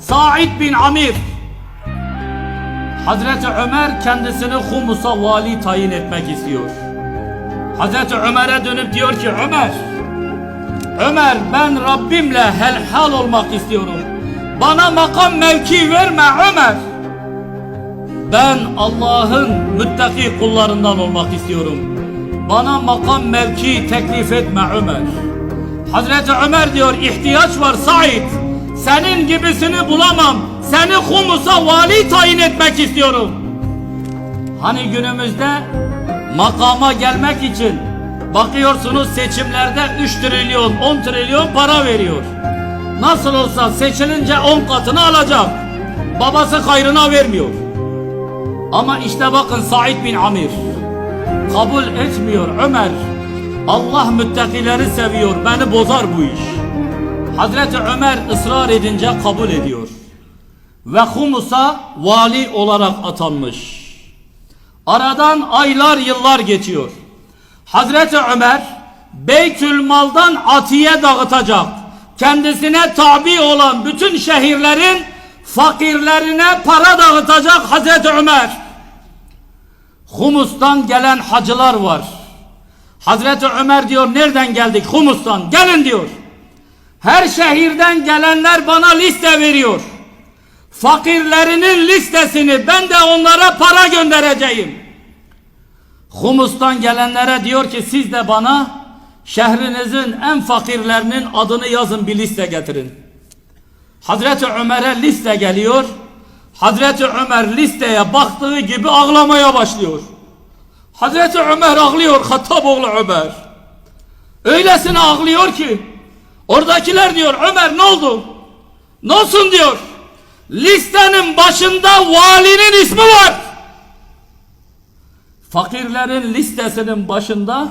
Said bin Amir. Hazreti Ömer kendisini Humus'a vali tayin etmek istiyor. Hazreti Ömer'e dönüp diyor ki Ömer, Ömer ben Rabbimle helhal olmak istiyorum. Bana makam mevki verme Ömer. Ben Allah'ın müttaki kullarından olmak istiyorum. Bana makam mevki teklif etme Ömer. Hazreti Ömer diyor ihtiyaç var Said. Senin gibisini bulamam. Seni Humus'a vali tayin etmek istiyorum. Hani günümüzde makama gelmek için bakıyorsunuz seçimlerde 3 trilyon 10 trilyon para veriyor. Nasıl olsa seçilince 10 katını alacak. Babası hayrına vermiyor. Ama işte bakın Said bin Amir kabul etmiyor Ömer. Allah müttakileri seviyor. Beni bozar bu iş. Hazreti Ömer ısrar edince kabul ediyor. Ve Humus'a vali olarak atanmış. Aradan aylar yıllar geçiyor. Hazreti Ömer Beytül Mal'dan atiye dağıtacak. Kendisine tabi olan bütün şehirlerin fakirlerine para dağıtacak Hazreti Ömer. Humus'tan gelen hacılar var. Hazreti Ömer diyor nereden geldik? Humus'tan. Gelin diyor. Her şehirden gelenler bana liste veriyor. Fakirlerinin listesini ben de onlara para göndereceğim. Humus'tan gelenlere diyor ki siz de bana şehrinizin en fakirlerinin adını yazın bir liste getirin. Hazreti Ömer'e liste geliyor. Hazreti Ömer listeye baktığı gibi ağlamaya başlıyor. Hazreti Ömer ağlıyor Hattab oğlu Ömer. Öylesine ağlıyor ki oradakiler diyor Ömer ne oldu? Ne olsun diyor. Listenin başında valinin ismi var. Fakirlerin listesinin başında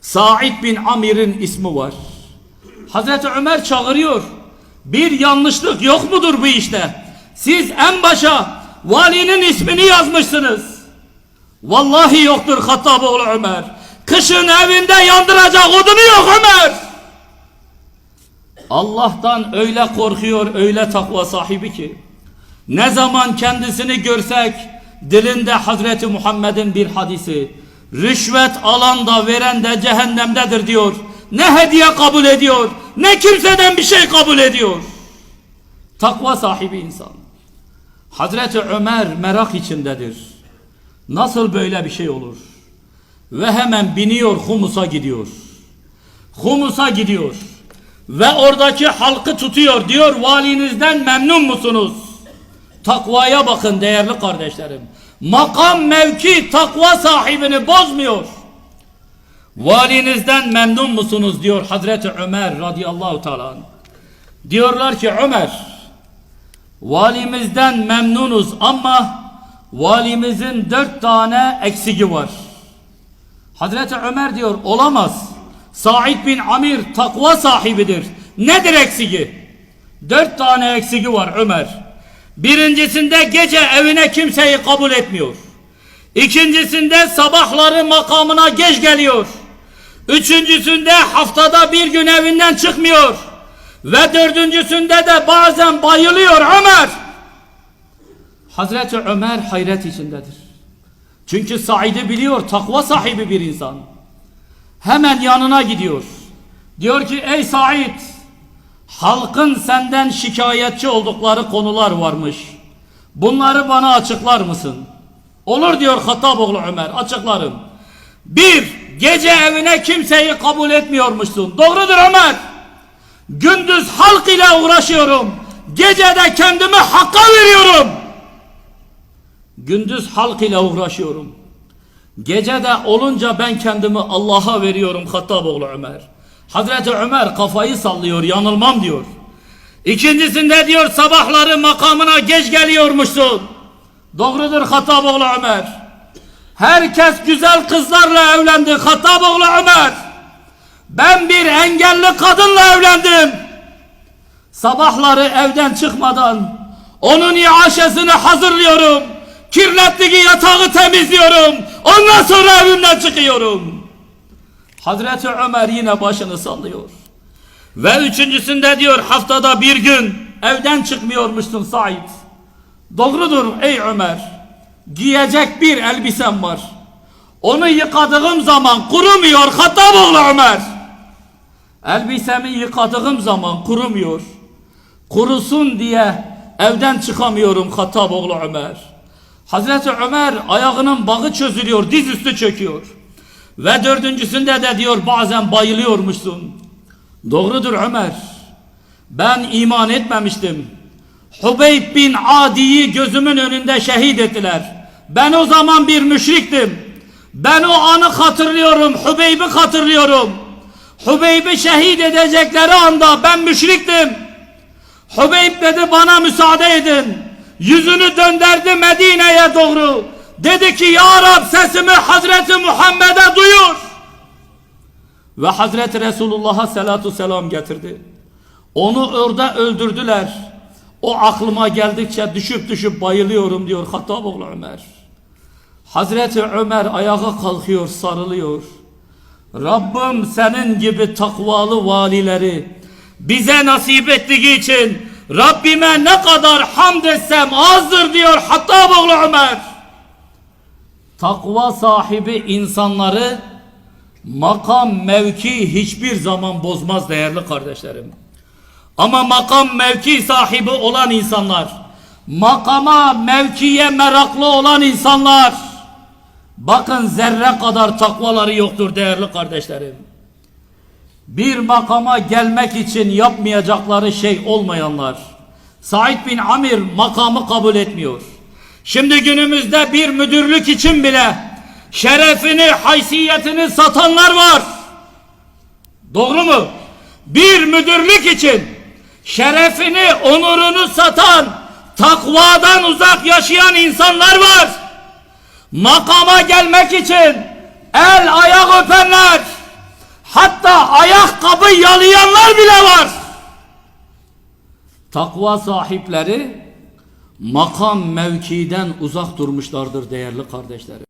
Said bin Amir'in ismi var. Hazreti Ömer çağırıyor. Bir yanlışlık yok mudur bu işte? Siz en başa valinin ismini yazmışsınız. Vallahi yoktur Hattab oğlu Ömer. Kışın evinde yandıracak odunu yok Ömer. Allah'tan öyle korkuyor, öyle takva sahibi ki ne zaman kendisini görsek dilinde Hazreti Muhammed'in bir hadisi rüşvet alan da veren de cehennemdedir diyor. Ne hediye kabul ediyor, ne kimseden bir şey kabul ediyor. Takva sahibi insan. Hazreti Ömer merak içindedir. Nasıl böyle bir şey olur? Ve hemen biniyor Humus'a gidiyor. Humus'a gidiyor. Ve oradaki halkı tutuyor. Diyor valinizden memnun musunuz? Takvaya bakın değerli kardeşlerim. Makam mevki takva sahibini bozmuyor. Valinizden memnun musunuz diyor Hazreti Ömer radıyallahu teala. Diyorlar ki Ömer valimizden memnunuz ama valimizin dört tane eksigi var. Hazreti Ömer diyor olamaz. Said bin Amir takva sahibidir. Nedir eksigi? Dört tane eksigi var Ömer. Birincisinde gece evine kimseyi kabul etmiyor. İkincisinde sabahları makamına geç geliyor. Üçüncüsünde haftada bir gün evinden çıkmıyor. Ve dördüncüsünde de bazen bayılıyor Ömer. Hazreti Ömer hayret içindedir. Çünkü Said'i biliyor takva sahibi bir insan. Hemen yanına gidiyor. Diyor ki ey Said halkın senden şikayetçi oldukları konular varmış. Bunları bana açıklar mısın? Olur diyor Hattab oğlu Ömer açıklarım. Bir gece evine kimseyi kabul etmiyormuşsun. Doğrudur Ömer. Gündüz halk ile uğraşıyorum. Gece de kendimi hakka veriyorum. Gündüz halk ile uğraşıyorum. Gece de olunca ben kendimi Allah'a veriyorum Hattab oğlu Ömer. Hazreti Ömer kafayı sallıyor yanılmam diyor. İkincisinde diyor sabahları makamına geç geliyormuşsun. Doğrudur Hattab oğlu Ömer. Herkes güzel kızlarla evlendi Hattab oğlu Ömer. Ben bir engelli kadınla evlendim. Sabahları evden çıkmadan onun iaşesini hazırlıyorum. Kirlettiği yatağı temizliyorum. Ondan sonra evimden çıkıyorum. Hazreti Ömer yine başını sallıyor. Ve üçüncüsünde diyor haftada bir gün evden çıkmıyormuşsun Said. Doğrudur ey Ömer. Giyecek bir elbisem var. Onu yıkadığım zaman kurumuyor Hattaboğlu Ömer. Elbisemi yıkadığım zaman kurumuyor. Kurusun diye evden çıkamıyorum Hattaboğlu Ömer. Hazreti Ömer ayağının bağı çözülüyor, dizüstü çöküyor. Ve dördüncüsünde de diyor bazen bayılıyormuşsun. Doğrudur Ömer. Ben iman etmemiştim. Hubeyb bin Adi'yi gözümün önünde şehit ettiler. Ben o zaman bir müşriktim. Ben o anı hatırlıyorum, Hubeyb'i hatırlıyorum. Hubeyb'i şehit edecekleri anda ben müşriktim. Hubeyb dedi bana müsaade edin. Yüzünü döndürdü Medine'ye doğru. Dedi ki ya Rab sesimi Hazreti Muhammed'e duyur. Ve Hazreti Resulullah'a salatu selam getirdi. Onu orada öldürdüler. O aklıma geldikçe düşüp düşüp bayılıyorum diyor Hattaboğlu Ömer. Hazreti Ömer ayağa kalkıyor sarılıyor. Rabbim senin gibi takvalı valileri bize nasip ettiği için Rabbime ne kadar hamd etsem azdır diyor Hattaboğlu Ömer. Takva sahibi insanları makam mevki hiçbir zaman bozmaz değerli kardeşlerim. Ama makam mevki sahibi olan insanlar, makama mevkiye meraklı olan insanlar, bakın zerre kadar takvaları yoktur değerli kardeşlerim. Bir makama gelmek için yapmayacakları şey olmayanlar, Said bin Amir makamı kabul etmiyor. Şimdi günümüzde bir müdürlük için bile şerefini, haysiyetini satanlar var. Doğru mu? Bir müdürlük için şerefini, onurunu satan, takvadan uzak yaşayan insanlar var. Makama gelmek için el ayak öpenler, hatta ayakkabı yalayanlar bile var. Takva sahipleri makam mevkiden uzak durmuşlardır değerli kardeşlerim.